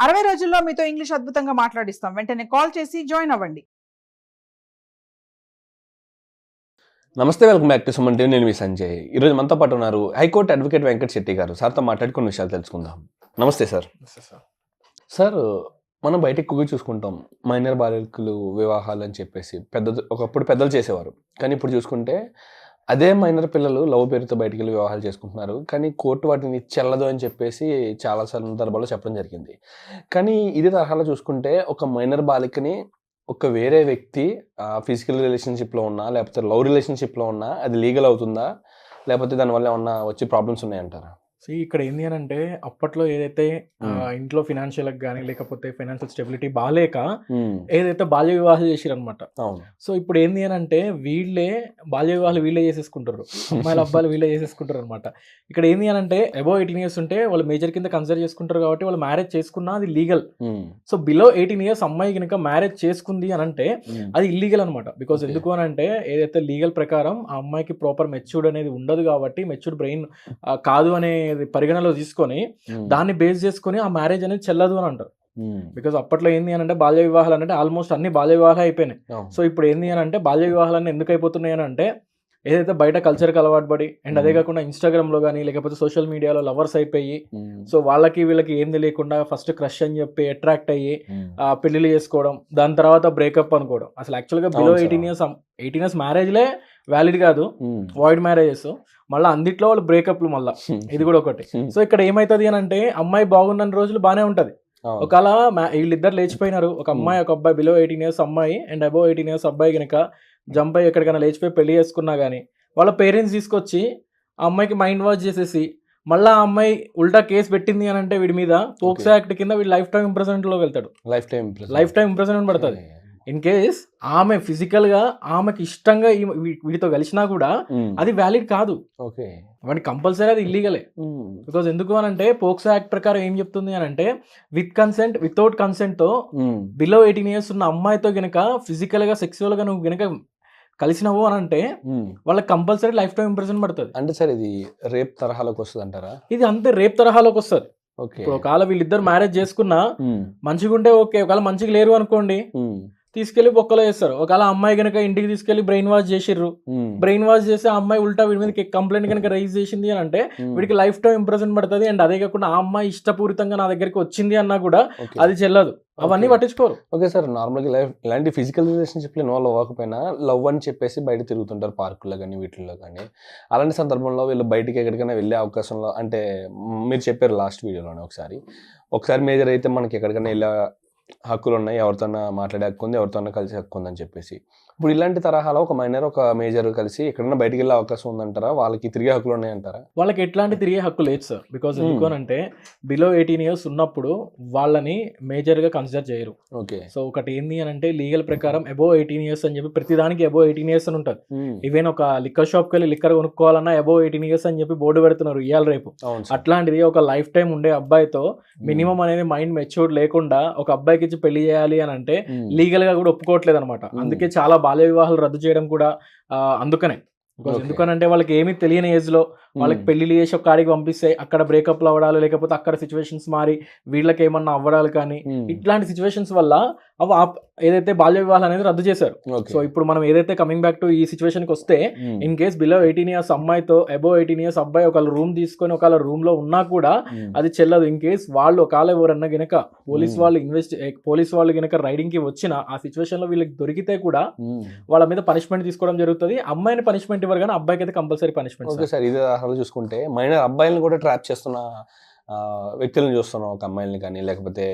అరవై రోజుల్లో మీతో ఇంగ్లీష్ అద్భుతంగా మాట్లాడిస్తాం. వెంటనే కాల్ చేసి జాయిన్ అవ్వండి. నమస్తే welcome back to Suman TV. నేను మీ సంజయ్. ఈరోజు మనతో పాటు ఉన్నారు హైకోర్టు అడ్వకేట్ వెంకట్ శెట్టి గారు. సార్తో మాట్లాడి కొన్ని విషయాలు తెలుసుకుందాం. నమస్తే సార్. సార్. మనం బయట ఎక్కువగా చూసుకుంటాం. మైనర్ బాలికలు వివాహాలు అని చెప్పేసి పెద్ద ఒకప్పుడు పెద్దలు చేసేవారు. కానీ ఇప్పుడు చూసుకుంటే అదే మైనర్ పిల్లలు లవ్ పేరుతో బయటికి వెళ్ళి వివాహాలు చేసుకుంటున్నారు. కానీ కోర్టు వాటిని చెల్లదు అని చెప్పేసి చాలా సందర్భాల్లో చెప్పడం జరిగింది. కానీ ఇది తరహాలో చూసుకుంటే ఒక మైనర్ బాలికని ఒక వేరే వ్యక్తి ఫిజికల్ రిలేషన్షిప్లో ఉన్నా లేకపోతే లవ్ రిలేషన్షిప్లో ఉన్నా అది లీగల్ అవుతుందా? లేకపోతే దానివల్ల ఏమన్నా వచ్చే ప్రాబ్లమ్స్ ఉన్నాయంటారా? సో ఇక్కడ ఏంది అని అంటే అప్పట్లో ఏదైతే. ఇంట్లో ఫినాన్షియల్ కానీ లేకపోతే ఫైనాన్షియల్ స్టెబిలిటీ బాగాలేక ఏదైతే బాల్య వివాహాలు చేసిరనమాట సో ఇప్పుడు ఏంది అని అంటే వీళ్ళే బాల్య వివాహాలు వీళ్ళే చేసేసుకుంటారు అమ్మాయిల అబ్బాయిలు వీళ్ళే చేసేసుకుంటారు అనమాట ఇక్కడ ఏంది అని అంటే అబౌవ్ ఎయిటీన్ ఇయర్స్ ఉంటే వాళ్ళు మేజర్ కింద కన్సిడర్ చేసుకుంటారు కాబట్టి వాళ్ళు మ్యారేజ్ చేసుకున్నా అది legal so below eighteen years అమ్మాయి కనుక మ్యారేజ్ చేసుకుంది అని అంటే అది ఇల్లీగల్ అనమాట బికాజ్ Okay. ఎందుకు అని అంటే ఏదైతే లీగల్ ప్రకారం ఆ అమ్మాయికి ప్రాపర్ మెచ్యూర్డ్ అనేది ఉండదు కాబట్టి మెచ్యూర్డ్ బ్రెయిన్ కాదు అనేది పరిగణలో తీసుకొని దాన్ని బేస్ చేసుకొని ఆ మ్యారేజ్ అనేది చెల్లదు అని అంటారు. బికాజ్ అప్పట్లో ఏంది అని అంటే బాల్య వివాహాలు అంటే ఆల్మోస్ట్ అన్ని బాల్య వివాహాలు అయిపోయినాయి. సో ఇప్పుడు ఏంది అని అంటే బాల్య వివాహాలన్నీ ఎందుకు అయిపోతున్నాయి అని అంటే ఏదైతే బయట కల్చర్కి అలవాటు పడి అండ్ అదే. కాకుండా ఇన్స్టాగ్రామ్లో కానీ లేకపోతే సోషల్ మీడియాలో లవర్స్ అయిపోయి సో వాళ్ళకి వీళ్ళకి ఏం తెలియకుండా ఫస్ట్ క్రష్ అని చెప్పి అట్రాక్ట్ అయ్యి పెళ్ళిళ్ళు చేసుకోవడం దాని తర్వాత బ్రేకప్ అనుకోవడం. అసలు యాక్చువల్గా below. Eighteen years eighteen years మ్యారేజ్లే valid కాదు. వాయిడ్ మ్యారేజెస్ మళ్ళీ అందిట్లో వాళ్ళు బ్రేకప్లు మళ్ళీ. ఇది కూడా ఒకటి. సో ఇక్కడ ఏమైతుంది అని అంటే అమ్మాయి బాగున్న రోజులు బాగానే ఉంటది. ఒకవేళ మా- వీళ్ళిద్దరు లేచిపోయినారు. ఒక అమ్మాయి ఒక అబ్బాయి బిలో ఎయిటీన్ ఇయర్స్ అమ్మాయి అండ్ అబౌవ్ ఎయిటీన్ ఇయర్స్ అబ్బాయి కనుక జంప్ అయ్యి ఎక్కడికైనా లేచిపోయి పెళ్ళి చేసుకున్నా కానీ వాళ్ళ పేరెంట్స్ తీసుకొచ్చి ఆ అమ్మాయికి మైండ్ వాష్ చేసేసి మళ్ళీ ఆ అమ్మాయి ఉల్టా కేసు పెట్టింది అని అంటే వీడి మీద పోక్సో. యాక్ట్ కింద వీడు లైఫ్ టైం ఇంప్రెసెంట్లో వెళ్తాడు life time. Life time impression పడుతుంది ఇన్ కేస్ ఆమె ఫిజికల్గా ఆమెకి ఇష్టంగా ఈ- వీ- వీడితో కలిసినా కూడా ఉమ్, అది వ్యాలిడ్ కాదు. ఓకే వాడికి కంపల్సరీ అది ఇల్లీగలే ఉమ్, బికాజ్ ఎందుకు అని అంటే పోక్సో యాక్ట్ ప్రకారం ఏం చెప్తుంది అని అంటే విత్ కన్సెంట్ వితౌట్ కన్సెంట్తో బిలో ఎయిటీన్ ఇయర్స్ ఉన్న అమ్మాయితో గనక ఫిజికల్గా సెక్సువల్గా నువ్వు గనక కలిసినావు అని అంటే. వాళ్ళకి కంపల్సరీ లైఫ్ టైం ఇంప్రెషన్ పడుతుంది. అంటే సార్ ఇది రేప్ తరహాలోకి వస్తుంది అంటారా? ఇది అంతే రేప్ తరహాలోకి వస్తుంది. ఒకవేళ వీళ్ళిద్దరు మ్యారేజ్ చేసుకున్నా ఉమ్, మంచిగా ఉంటే ఓకే ఒకవేళ మంచిగా లేరు అనుకోండి తీసుకెళ్ళి బొక్కలో వేస్తారు. ఒకవేళ అమ్మాయి గనక ఇంటికి తీసుకెళ్ళి బ్రెయిన్ వాష్ చేసిర్రు. బ్రెయిన్ వాష్ చేసి ఆ అమ్మాయి ఉల్టా వీడి మీద కంప్లైంట్ కనుక రైజ్ చేసింది అని అంటే ఉమ్, వీడికి లైఫ్ టైం ఇంప్రెషన్ పడుతుంది. అండ్ అదే కాకుండా ఆ అమ్మాయి ఇష్టపూరితంగా నా దగ్గరికి వచ్చింది అన్నా కూడా. అది చెల్లదు. అవన్నీ. పట్టించుకోరు. ఓకే సార్ నార్మల్గా లైఫ్ ఇలాంటి ఫిజికల్ రిలేషన్షిప్లో ఇన్వాల్వ్ అవ్వకపోయినా లవ్ అని చెప్పేసి బయట తిరుగుతుంటారు పార్కుల్లో కానీ వీటిల్లో కానీ అలాంటి సందర్భంలో వీళ్ళు బయటికి ఎక్కడికైనా వెళ్ళే అవకాశంలో అంటే మీరు చెప్పారు లాస్ట్ వీడియోలోనే ఒకసారి. ఒకసారి మేజర్ అయితే మనకి ఎక్కడికైనా వెళ్ళే హక్కులు ఉన్నాయి ఎవరితోనా మాట్లాడే హక్కు ఉంది ఎవరితోనా కలిసి హక్కు ఉందని చెప్పేసి. ఇప్పుడు ఇలాంటి తరహాలో ఒక మైనర్ ఒక మేజర్ కలిసి ఎక్కడైనా బయటికి వెళ్ళే అవకాశం ఉందంటారా? వాళ్ళకి తిరిగే హక్కులు ఉన్నాయంటారా? వాళ్ళకి ఎట్లాంటి తిరిగే హక్కు లేదు సార్. Because Hmm. ఎందుకు అంటే బిలో ఎయిటీన్ ఇయర్స్ ఉన్నప్పుడు వాళ్ళని మేజర్గా కన్సిడర్ చేయరు. ఓకే. సో ఒకటి ఏంది అని అంటే లీగల్ ప్రకారం అబోవ్ ఎయిటీన్ ఇయర్స్ అని చెప్పి ప్రతిదానికి అబోవ్ ఎయిటీన్ ఇయర్స్ అని ఉంటుంది. ఈవెన్ ఒక లిక్కర్ షాప్కి వెళ్ళి లిక్కర్ కొనుక్కోవాలన్నా అబోవ్ ఎయిటీన్ ఇయర్స్ అని చెప్పి బోర్డు పెడుతున్నారు ఇవాళ రేపు. అట్లాంటిది ఒక లైఫ్ టైం ఉండే అబ్బాయితో మినిమం అనేది మైండ్ మెచ్యూర్డ్ లేకుండా ఒక అబ్బాయికి ఇచ్చి పెళ్ళి చేయాలి అని అంటే లీగల్గా కూడా ఒప్పుకోవట్లేదు అనమాట. అందుకే చాలా బాల్య వివాహాలు రద్దు చేయడం కూడా అందుకనే. ఎందుకనంటే వాళ్ళకి ఏమీ తెలియని ఏజ్లో వాళ్ళకి పెళ్ళిళ్ళు చేసి ఒక కాడికి పంపిస్తే అక్కడ బ్రేకప్లు అవ్వడాలు లేకపోతే అక్కడ సిచ్యువేషన్స్ మారి వీళ్ళకి ఏమన్నా అవ్వడాలు కానీ ఇట్లాంటి సిచ్యువేషన్స్ వల్ల అవి ఏదైతే బాల్య వివాహాలు అనేది రద్దు చేశారు. సో ఇప్పుడు మనం ఏదైతే కమింగ్ బ్యాక్ టు ఈ సిచ్యువేషన్కి వస్తే in case below eighteen years అమ్మాయితో అబోవ్ ఎయిటీన్ ఇయర్స్ అబ్బాయి ఒక రూమ్ తీసుకొని ఒక రూమ్లో ఉన్నా కూడా మ్, అది చెల్లదు ఇన్ కేస్ వాళ్ళు ఒకవేళ ఎవరన్నా గనక పోలీస్ Hmm. వాళ్ళు ఇన్వెస్ట్ పోలీస్ వాళ్ళు గనక రైడింగ్కి వచ్చిన ఆ సిచ్యువేషన్లో వీళ్ళకి దొరికితే కూడా మ్. వాళ్ళ మీద పనిష్మెంట్ తీసుకోవడం జరుగుతుంది అమ్మాయిని పనిష్మెంట్ ఇవ్వరు కానీ అబ్బాయికి అయితే కంపల్సరీ పనిష్మెంట్ సార్ ఇదే చూసుకుంటే మైనర్ అబ్బాయిలను కూడా ట్రాప్ చేస్తున్న వ్యక్తులను చూస్తున్నాం ఒక అమ్మాయిలని కానీ లేకపోతే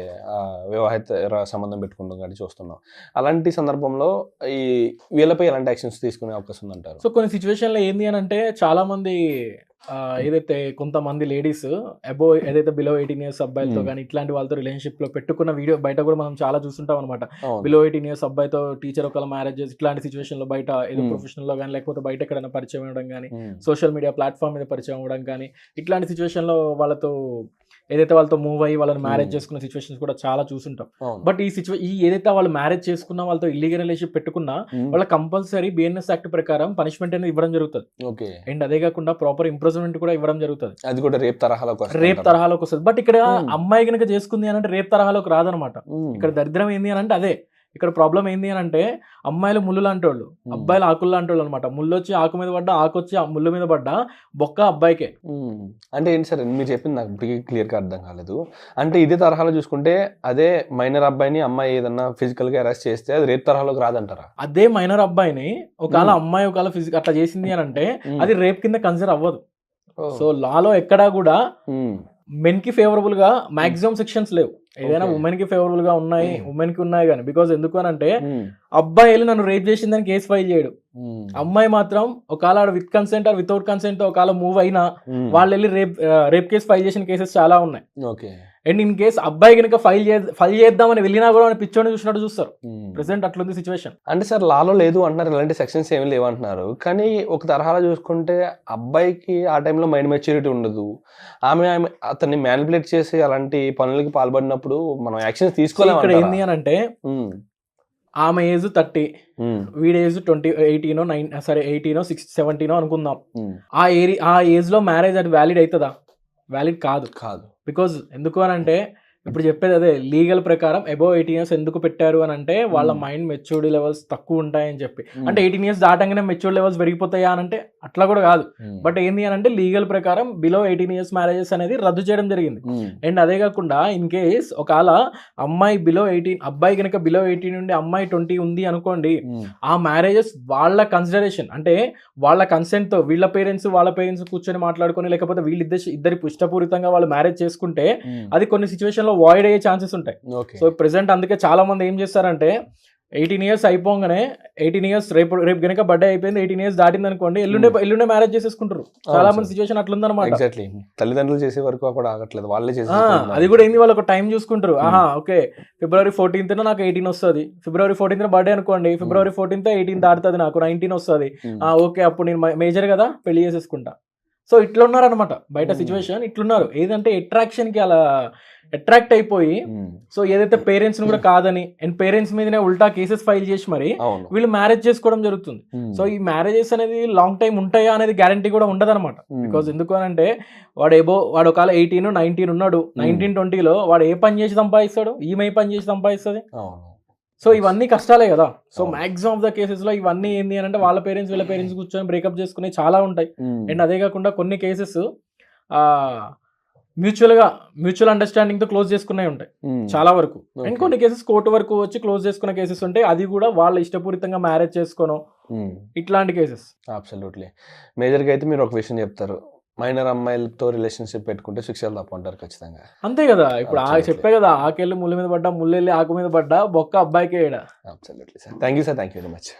వివాహిత సంబంధం పెట్టుకుంటాం కానీ చూస్తున్నాం. అలాంటి సందర్భంలో ఈ వీళ్ళపై ఎలాంటి యాక్షన్స్ తీసుకునే అవకాశం ఉందంటారు? సో కొన్ని సిచ్యువేషన్లో ఏంటి ఏంది అని అంటే చాలామంది ఏదైతే కొంతమంది లేడీస్ అబో ఏదైతే బిలో ఎయిటీన్ ఇయర్స్ అబ్బాయిలతో Hmm. కానీ ఇట్లాంటి వాళ్ళతో రిలేషన్షిప్లో పెట్టుకున్న వీడియో బయట కూడా మనం చాలా చూస్తుంటాం అనమాట. బిలో ఎయిటీన్ ఇయర్స్ అబ్బాయితో టీచర్ ఒకళ్ళ మ్యారేజ్ ఇట్లాంటి సిచ్యువేషన్లో బయట ఏదో Hmm. ప్రొఫెషనల్లో కానీ లేకపోతే బయట ఎక్కడైనా పరిచయం అవ్వడం కానీ సోషల్ మీడియా ప్లాట్ఫామ్ మీద పరిచయం అవ్వడం కానీ ఇట్లాంటి సిచ్యువేషన్లో వాళ్ళతో ఏదైతే వాళ్ళతో మూవ్ అయ్యి వాళ్ళని మ్యారేజ్ Hmm. చేసుకున్న సిచ్యువేషన్స్ కూడా చాలా చూసుంటాం. బట్ ఈ సిచ్యువే ఈ ఏదైతే వాళ్ళు మ్యారేజ్ చేసుకున్నా వాళ్ళతో ఇల్లీగల్ రిలేషన్ పెట్టుకున్నా ఉమ్, వాళ్ళ కంపల్సరీ బిఎన్ఎస్ యాక్ట్ ప్రకారం పనిష్మెంట్ అనేది ఇవ్వడం జరుగుతుంది. ఓకే. అండ్ అదే కాకుండా ప్రాపర్ ఇంప్రూవ్మెంట్ కూడా ఇవ్వడం జరుగుతుంది. అది కూడా రేపు తరహాలోకి రేప్? తరహాలోకి వస్తుంది. బట్ ఇక్కడ Hmm. అమ్మాయి కనుక చేసుకుంది అని అంటే రేప్ తరహాలోకి రాదనమాట. ఇక్కడ దరిద్రం ఏంది అని అంటే అదే. ఇక్కడ ప్రాబ్లం ఏంది అని అంటే అమ్మాయిలు ముళ్ళు లాంటి వాళ్ళు. అబ్బాయిలు ఆకులు లాంటి వాళ్ళు అనమాట ముళ్ళు వచ్చి ఆకు మీద పడ్డా ఆకు వచ్చి ఆ ముళ్ళు మీద పడ్డా బొక్క అబ్బాయికే. అంటే ఏంటి సార్ మీరు చెప్పింది నాకు ఇప్పటికీ క్లియర్గా అర్థం కాలేదు. అంటే ఇదే తరహాలో చూసుకుంటే అదే మైనర్ అబ్బాయిని అమ్మాయి ఏదన్నా ఫిజికల్గా అరెస్ట్ చేస్తే అది రేపు తరహాలోకి రాదంటారా? అదే మైనర్ అబ్బాయిని ఒకవేళ. అమ్మాయి ఒకవేళ ఫిజిక్ అట్లా చేసింది అని అంటే అది రేప్ కింద కన్సిడర్ అవ్వదు. సో లాలో ఎక్కడా కూడా మెన్కి ఫేవరబుల్గా మాక్సిమం సెక్షన్స్ లేవు. ఏదైనా. ఉమెన్కి ఫేవరబుల్గా ఉన్నాయి Hmm. ఉమెన్కి ఉన్నాయి కానీ బికాస్ ఎందుకు అని అంటే ఉమ్, అబ్బాయిలు నన్ను రేప్ చేసిందని కేసు ఫైల్ చేయడు. ఉమ్, అమ్మాయి మాత్రం ఒకవేళ with consent or without consent ఒకవేళ మూవ్ అయినా వాళ్ళు వెళ్ళి రేప్ రేప్ కేసు ఫైల్ చేసిన కేసెస్ చాలా ఉన్నాయి. ఓకే అండ్ ఇన్ కేసు అబ్బాయి కనుక ఫైల్ చే ఫైల్ చేద్దామని వెళ్ళినా కూడా వాడిని పిచ్చోని చూసినట్టు చూస్తారు. ప్రెసెంట్ అట్లుంది సిచ్యువేషన్ అంటే సార్ లాలో లేదు అంటున్నారు ఇలాంటి సెక్షన్స్ ఏమి లేవు అంటున్నారు. కానీ ఒక తరహాలో చూసుకుంటే అబ్బాయికి ఆ టైంలో మైండ్ మెచ్యూరిటీ ఉండదు. ఆమె ఆమె అతన్ని మ్యానిపులేట్ చేసి అలాంటి పనులకి పాల్పడినప్పుడు మనం యాక్షన్స్ తీసుకోలేము ఇక్కడ ఏంది? అని అంటే ఉమ్, ఆమె ఏజ్ థర్టీ ఉమ్, వీడి ఏజ్ ట్వంటీ ఎయిటీనో నైన్ సరే ఎయిటీనో సిక్స్ సెవెంటీనో అనుకుందాం. ఆ ఏరి ఆ ఏజ్లో మ్యారేజ్ అది వ్యాలిడ్ అవుతుందా? వ్యాలిడ్ కాదు. కాదు. బికాజ్ ఎందుకు అని అంటే ఇప్పుడు చెప్పేది అదే లీగల్ ప్రకారం అబౌవ్ ఎయిటీన్ ఇయర్స్ ఎందుకు పెట్టారు అని అంటే వాళ్ళ Hmm. మైండ్ మెచ్యూరిటీ లెవెల్స్ తక్కువ ఉంటాయని చెప్పి. ఉమ్, అంటే ఎయిటీన్ ఇయర్స్ దాటంగానే మెచ్యూర్ లెవెల్స్ పెరిగిపోతాయా అని అంటే అట్లా కూడా కాదు. ఉమ్, బట్ ఏంది అని అంటే లీగల్ ప్రకారం బిలో ఎయిటీన్ ఇయర్స్ మ్యారేజెస్ అనేది రద్దు చేయడం జరిగింది. అండ్ అదే కాకుండా ఇన్ కేస్ ఒకవేళ అమ్మాయి బిలో ఎయిటీన్ అబ్బాయి కనుక బిలో ఎయిటీన్ నుండి అమ్మాయి ట్వంటీ ఉంది అనుకోండి ఆ మ్యారేజెస్ వాళ్ళ కన్సిడరేషన్ అంటే వాళ్ళ consent తో వీళ్ళ పేరెంట్స్ వాళ్ళ పేరెంట్స్ కూర్చొని మాట్లాడుకొని లేకపోతే వీళ్ళిద్దరు ఇద్దరి ఇష్టపూరితంగా వాళ్ళు మ్యారేజ్ చేసుకుంటే అది కొన్ని సిచ్యువేషన్లో వాయిడ్ అయ్యే ఛాన్సెస్ ఉంటాయి. ఓకే సో ప్రెసెంట్ అందుకే చాలా మంది ఏం చేస్తారంటే ఎయిటీన్ ఇయర్స్ అయిపోగానే ఎయిటీన్ ఇయర్స్ రేపు రేపు గనక బర్త్డే అయిపోయింది ఎయిటీన్ ఇయర్స్ దాటింది అనుకోండి ఎల్లుండే ఎల్లుండే మ్యారేజ్ చేసేసుకుంటారు చాలా మంది సిచ్యువేషన్ అట్లుందనమాట ఎగ్జాక్ట్లీ తల్లిదండ్రులు చేసే వరకు కూడా ఆగట్లేదు. వాళ్ళే చేసే అది కూడా ఏంది? వాళ్ళు ఒక టైం చూసుకుంటారు ఆహా ఓకే. ఫిబ్రవరి ఫోర్టీన్త్ నాకు ఎయిటీన్ వస్తుంది. ఫిబ్రవరి ఫోర్టీన్త్ బర్త్డే అనుకోండి ఫిబ్రవరి ఫోర్టీన్త్ ఎయిటీన్ దాటుతుంది నాకు నైన్టీన్ వస్తుంది. ఆ ఓకే అప్పుడు నేను మేజర్ కదా పెళ్ళి చేసేసుకుంటా. సో ఇట్లా ఉన్నారనమాట బయట Hmm. సిచ్యువేషన్ ఇట్లున్నారు. ఏదంటే అట్రాక్షన్కి అలా అట్రాక్ట్ అయిపోయి సో ఏదైతే పేరెంట్స్ కూడా కాదని అండ్ పేరెంట్స్ మీదనే ఉల్టా కేసెస్ ఫైల్ చేసి మరి వీళ్ళు మ్యారేజ్ చేసుకోవడం జరుగుతుంది. సో ఈ మ్యారేజెస్ అనేది లాంగ్ టైం ఉంటాయా అనేది గ్యారంటీ కూడా ఉండదు అనమాట బికాజ్ ఎందుకు అని అంటే వాడు ఏబో వాడు ఒకవేళ ఎయిటీన్ నైన్టీన్ ఉన్నాడు నైన్టీన్ ట్వంటీలో వాడు ఏ పని చేసి సంపాదిస్తాడు? ఈమె పని చేసి సంపాదిస్తుంది? సో ఇవన్నీ కష్టాలే కదా. సో. మాక్సిమం ఆఫ్ ద కేసెస్లో ఇవన్నీ ఏంది అని అంటే వాళ్ళ పేరెంట్స్ వీళ్ళ పేరెంట్స్ కూర్చొని బ్రేకప్ చేసుకునే చాలా ఉంటాయి. అండ్ అదే కాకుండా కొన్ని కేసెస్ మ్యూచువల్గా మ్యూచువల్ అండర్స్టాండింగ్తో క్లోజ్ చేసుకునే ఉంటాయి. ఉమ్, చాలా వరకు. అండ్. కొన్ని కేసెస్ కోర్టు వరకు వచ్చి క్లోజ్ చేసుకున్న కేసెస్ ఉంటాయి అది కూడా వాళ్ళ ఇష్టపూరితంగా మ్యారేజ్ చేసుకోను. ఉమ్. ఇట్లాంటి కేసెస్ అబ్సల్యూట్లీ మేజర్గా అయితే మీరు ఒక విషయం చెప్తారు. మైనర్ అమ్మాయిలతో రిలేషన్షిప్ పెట్టుకుంటే శిక్షలు తప్పంటారు ఖచ్చితంగా. అంతే కదా ఇప్పుడు. చెప్పే కదా ఆకెళ్ళి ముళ్ళ మీద పడ్డా ముళ్ళు వెళ్ళి ఆకు మీద పడ్డా బొక్క అబ్బాయికే ఈడ absolutely sir thank you sir thank you very much